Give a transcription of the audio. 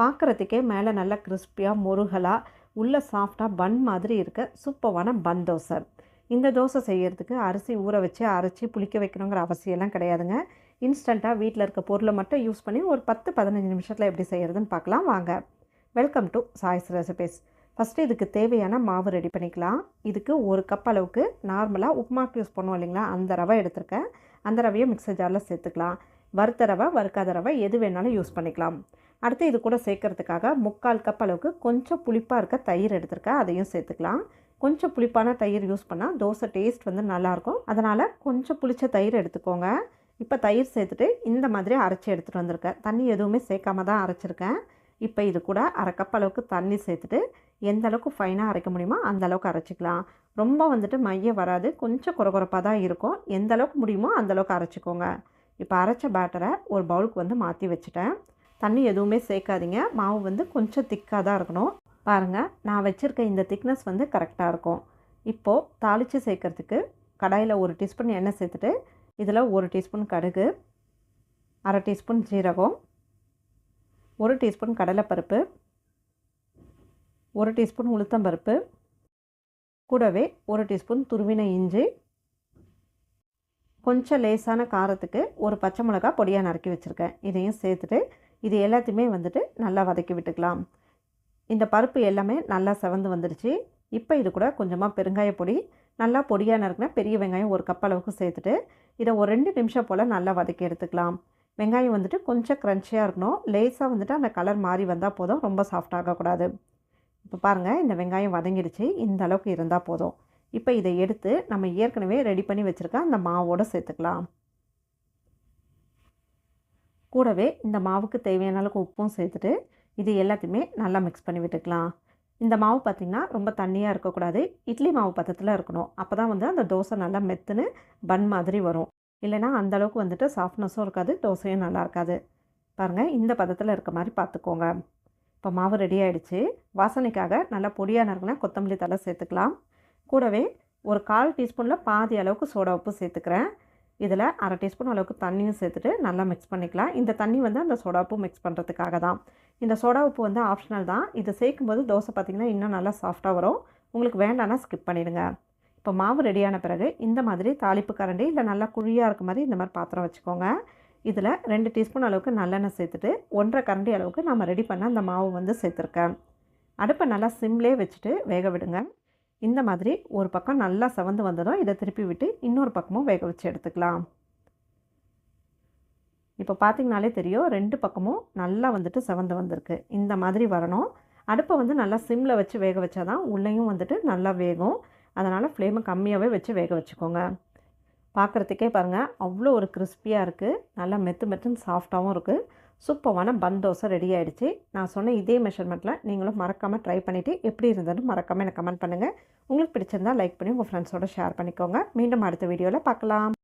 பார்க்குறதுக்கே மேலே நல்லா கிறிஸ்பியாக முருகலாக உள்ளே சாஃப்டாக பன் மாதிரி இருக்க. சூப்பரான பன் தோசை. இந்த தோசை செய்கிறதுக்கு அரிசி ஊற வச்சு அரைச்சி புளிக்க வைக்கணுங்கிற அவசியம்லாம் கிடையாதுங்க. இன்ஸ்டண்ட்டாக வீட்டில் இருக்க பொருளை மட்டும் யூஸ் பண்ணி ஒரு பத்து பதினஞ்சு நிமிஷத்தில் எப்படி செய்கிறதுன்னு பார்க்கலாம் வாங்க. Welcome to choice recipes first இதுக்கு தேவையான மாவு ரெடி பண்ணிக்கலாம். இதுக்கு ஒரு கப் அளவுக்கு நார்மலாக உப்புமாக்கு யூஸ் பண்ணுவோம் இல்லைங்களா? அந்த ரவை எடுத்திருக்கேன். அந்த ரவையை மிக்சர் ஜாரில் சேர்த்துக்கலாம். வறுத்த ரவை வறுக்காத ரவை எது வேணாலும் யூஸ் பண்ணிக்கலாம். அடுத்து இது கூட சேர்க்கறதுக்காக முக்கால் கப் அளவுக்கு கொஞ்சம் புளிப்பாக இருக்க தயிர் எடுத்திருக்கேன். அதையும் சேர்த்துக்கலாம். கொஞ்சம் புளிப்பான தயிர் யூஸ் பண்ணால் தோசை டேஸ்ட் வந்து நல்லாயிருக்கும் அதனால் கொஞ்சம் புளிச்ச தயிர் எடுத்துக்கோங்க. இப்போ தயிர் சேர்த்துட்டு இந்த மாதிரி அரைச்சி எடுத்துகிட்டு வந்திருக்கேன். தண்ணி எதுவுமே சேர்க்காம தான் அரைச்சிருக்கேன். இப்போ இது கூட அரை கப் அளவுக்கு தண்ணி சேர்த்துட்டு எந்த அளவுக்கு ஃபைனாக அரைக்க முடியுமோ அந்த அளவுக்கு அரைச்சிக்கலாம். ரொம்ப வந்துட்டு மைய வராது. கொஞ்சம் குறகுறப்பாக தான் இருக்கும். எந்த அளவுக்கு முடியுமோ அந்த அளவுக்கு அரைச்சிக்கோங்க. இப்போ அரைச்ச பேட்டரை ஒரு பவுலுக்கு வந்து மாற்றி வச்சுட்டேன். தண்ணி எதுவுமே சேர்க்காதீங்க. மாவு வந்து கொஞ்சம் திக்காக தான் இருக்கணும். பாருங்கள் நான் வச்சுருக்க இந்த திக்னஸ் வந்து கரெக்டாக இருக்கும். இப்போது தாளித்து சேர்க்கறதுக்கு கடாயில் ஒரு டீஸ்பூன் எண்ணெய் சேர்த்துட்டு இதில் ஒரு டீஸ்பூன் கடுகு அரை டீஸ்பூன் ஜீரகம் ஒரு டீஸ்பூன் கடலைப்பருப்பு ஒரு டீஸ்பூன் உளுத்தம்பருப்பு கூடவே ஒரு டீஸ்பூன் துருவின இஞ்சி கொஞ்சம் லேசான காரத்துக்கு ஒரு பச்சை மிளகா பொடியாக நறுக்கி வச்சுருக்கேன். இதையும் சேர்த்துட்டு இது எல்லாத்தையுமே வந்துட்டு நல்லா வதக்கி விட்டுக்கலாம். இந்த பருப்பு எல்லாமே நல்லா செவந்து வந்துடுச்சு. இப்போ இது கூட கொஞ்சமாக பெருங்காய பொடி நல்லா பொடியாக நறுக்கினா பெரிய வெங்காயம் ஒரு கப் அளவுக்கு சேர்த்துட்டு இதை ஒரு ரெண்டு நிமிஷம் போல் நல்லா வதக்கி எடுத்துக்கலாம். வெங்காயம் வந்துட்டு கொஞ்சம் க்ரன்ச்சியாக இருக்கணும். லேஸாக வந்துட்டு அந்த கலர் மாறி வந்தால் போதும். ரொம்ப சாஃப்ட் ஆகக்கூடாது. இப்போ பாருங்கள் இந்த வெங்காயம் வதங்கிடுச்சு. இந்த அளவுக்கு இருந்தால் போதும். இப்போ இதை எடுத்து நம்ம ஏற்கனவே ரெடி பண்ணி வச்சுருக்க அந்த மாவோடு சேர்த்துக்கலாம். கூடவே இந்த மாவுக்கு தேவையான அளவுக்கு உப்பும் சேர்த்துட்டு இது எல்லாத்தையுமே நல்லா மிக்ஸ் பண்ணி விட்டுக்கலாம். இந்த மாவு பார்த்திங்கன்னா ரொம்ப தண்ணியாக இருக்கக்கூடாது. இட்லி மாவு பதத்தில் இருக்கணும். அப்போ தான் வந்து அந்த தோசை நல்லா மெத்துன்னு பன் மாதிரி வரும். இல்லைனா அந்தளவுக்கு வந்துட்டு சாஃப்ட்னஸும் இருக்காது தோசையும் நல்லா இருக்காது. பாருங்கள் இந்த பதத்தில் இருக்க மாதிரி பார்த்துக்கோங்க இப்போ மாவு ரெடி ஆகிடுச்சு வாசனைக்காக நல்லா பொடியாக நறுக்கினா கொத்தமல்லி தலை சேர்த்துக்கலாம். கூடவே ஒரு கால் டீஸ்பூனில் பாதி அளவுக்கு சோடா உப்பு சேர்த்துக்கிறேன். இதில் அரை டீஸ்பூன் அளவுக்கு தண்ணியும் சேர்த்துட்டு நல்லா மிக்ஸ் பண்ணிக்கலாம். இந்த தண்ணி வந்து அந்த சோடா உப்பு மிக்ஸ் பண்ணுறதுக்காக தான். இந்த சோடா உப்பு வந்து ஆப்ஷனல் தான். இதை சேர்க்கும்போது தோசை பார்த்திங்கன்னா இன்னும் நல்லா சாஃப்டாக வரும். உங்களுக்கு வேண்டாம்னா ஸ்கிப் பண்ணிவிடுங்க இப்போ மாவு ரெடியான பிறகு இந்த மாதிரி தாளிப்பு கரண்டி இல்லை நல்லா குழியாக இருக்க மாதிரி இந்த மாதிரி பாத்திரம் வச்சுக்கோங்க. இதில் ரெண்டு டீஸ்பூன் அளவுக்கு நல்லெண்ணெய் சேர்த்துட்டு ஒன்றரை கரண்டி அளவுக்கு நம்ம ரெடி பண்ண அந்த மாவு வந்து சேர்த்துருக்கேன். அடுப்பை நல்லா சிம்லேயே வச்சுட்டு வேக விடுங்க. இந்த மாதிரி ஒரு பக்கம் நல்லா செவந்து வந்ததும் இதை திருப்பி விட்டு இன்னொரு பக்கமும் வேக வச்சு எடுத்துக்கலாம். இப்போ பார்த்திங்கனாலே தெரியும் ரெண்டு பக்கமும் நல்லா வந்துட்டு செவந்து வந்திருக்கு. இந்த மாதிரி வரணும். அடுப்பை வந்து நல்லா சிம்மில் வச்சு வேக வச்சா தான் உள்ளேயும் வந்துட்டு நல்லா வேகும். அதனால் ஃப்ளேமை கம்மியாகவே வச்சு வேக வச்சுக்கோங்க. பார்க்குறதுக்கே பாருங்கள் அவ்வளோ ஒரு கிறிஸ்பியாக இருக்குது நல்லா மெத்து மெத்துன்னு சாஃப்டாகவும் இருக்குது சூப்பரான பன் தோசை ரெடி ஆகிடுச்சு நான் சொன்ன இதே மெஷர்மெண்ட்டில் நீங்களும் மறக்காமல் ட்ரை பண்ணிவிட்டு எப்படி இருந்தாலும் மறக்காமல் எனக்கு கமெண்ட் பண்ணுங்கள் உங்களுக்கு பிடிச்சிருந்தால் லைக் பண்ணி உங்கள் ஃப்ரெண்ட்ஸோட ஷேர் பண்ணிக்கோங்க. மீண்டும் அடுத்த வீடியோவில் பார்க்கலாம்.